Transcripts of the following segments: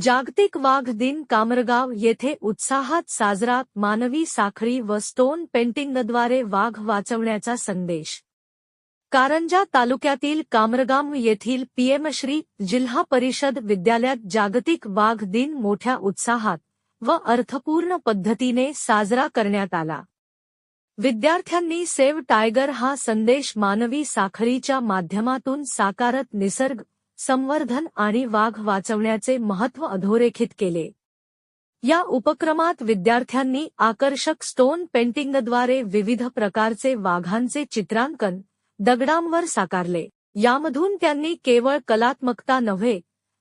जागतिक वाघ दिन कामरगाव येथे उत्साहात साजरा मानवी साखळी व स्टोन पेंटिंगद्वारे वाघ वाचवण्याचा संदेश. कारंजा तालुक्यातील कामरगाम येथील पीएमश्री जिल्हा परिषद विद्यालयात जागतिक वाघ दिन मोठ्या उत्साहात व अर्थपूर्ण पद्धतीने साजरा करण्यात आला. विद्यार्थ्यांनी सेव्ह टायगर हा संदेश मानवी साखळीच्या माध्यमातून साकारत निसर्ग संवर्धन आणि वाघ वाचवण्याचे महत्त्व अधोरेखित केले. या उपक्रमात विद्यार्थ्यांनी आकर्षक स्टोन पेंटिंगद्वारे विविध प्रकारचे वाघांचे चित्रांकन दगडांवर साकारले. यामधून त्यांनी केवळ कलात्मकता नव्हे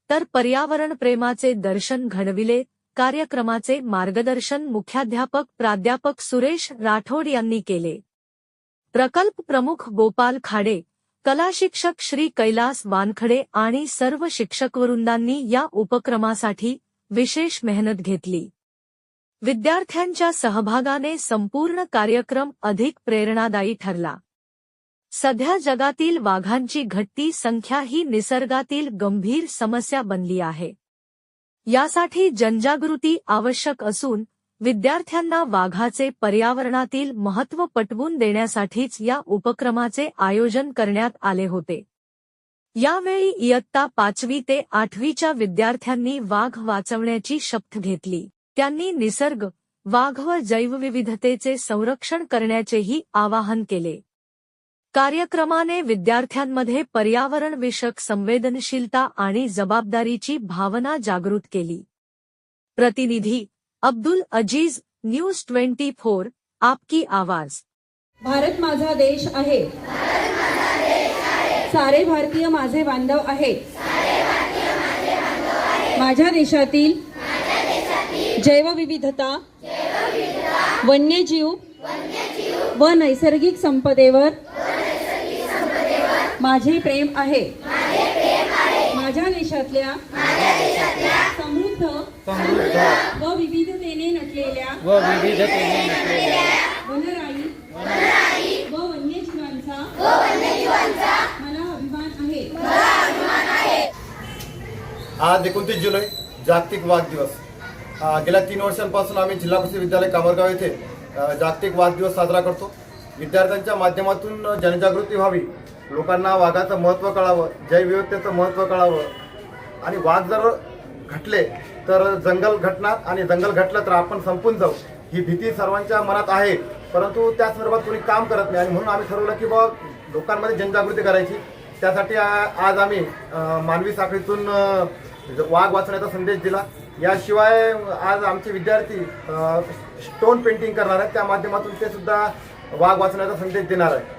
तर पर्यावरण प्रेमाचे दर्शन घडविले कार्यक्रमाचे मार्गदर्शन मुख्याध्यापक प्राध्यापक सुरेश राठोड यांनी केले. प्रकल्प प्रमुख गोपाल खाडे कला शिक्षक श्री कैलास वानखडे आणि सर्व शिक्षकवृंदांनी या उपक्रमासाठी विशेष मेहनत घेतली. विद्यार्थ्यांच्या सहभागाने संपूर्ण कार्यक्रम अधिक प्रेरणादायी ठरला. सध्या जगातील वाघांची घटती संख्या ही निसर्गातील गंभीर समस्या बनली आहे. यासाठी जनजागृती आवश्यक असून विद्यार्थ्यांना वाघाचे पर्यावरणातील महत्त्व पटवून देण्यासाठीच या उपक्रमाचे आयोजन करण्यात आले होते. यावेळी इयत्ता पाचवी ते आठवीच्या विद्यार्थ्यांनी वाघ वाचवण्याची शपथ घेतली. त्यांनी निसर्ग वाघ व जैवविविधतेचे संरक्षण करण्याचेही आवाहन केले. कार्यक्रमाने विद्यार्थ्यांमध्ये पर्यावरणविषयक संवेदनशीलता आणि जबाबदारीची भावना जागृत केली. प्रतिनिधी Abdul Aziz news twenty four आपकी आवाज. भारत माझा देश आहे. सारे भारतीय माझे बांधव आहेत. माझ्या देशातील जैवविविधता वन्यजीव व नैसर्गिक संपदेवर माझे प्रेम आहे. माझ्या देशातल्या समृद्ध समृद्ध व विविधतेने नटलेल्या व विविधतेने नटलेल्या वनराई. व वन्यजीवांचा. मला अभिमान आहे. आज एकोणतीस जुलै जागतिक वाघ दिवस. गेल्या तीन वर्षांपासून आम्ही जिल्हा परिषद विद्यालय कामरगाव येथे जागतिक वाघ दिवस साजरा करतो. विद्यार्थ्यांच्या माध्यमातून जनजागृती व्हावी लोकांना वाघाचं महत्त्व कळावं जैवविविधतेचं महत्त्व कळावं. आणि वाघ जर घटले तर जंगल घटणार आणि जंगल घटलं तर आपण संपून जाऊ. ही भीती सर्वांच्या मनात आहे. परंतु त्या संदर्भात कोणी काम करत नाही. आणि म्हणून आम्ही ठरवलं की बा लोकांमध्ये जनजागृती करायची. त्यासाठी आज आम्ही मानवी साखळीतून म्हणजे वाघ वाचण्याचा संदेश दिला. याशिवाय आज आमचे विद्यार्थी स्टोन पेंटिंग करणार आहेत. त्या माध्यमातून ते सुद्धा वाघ वाचण्याचा संदेश देणार आहे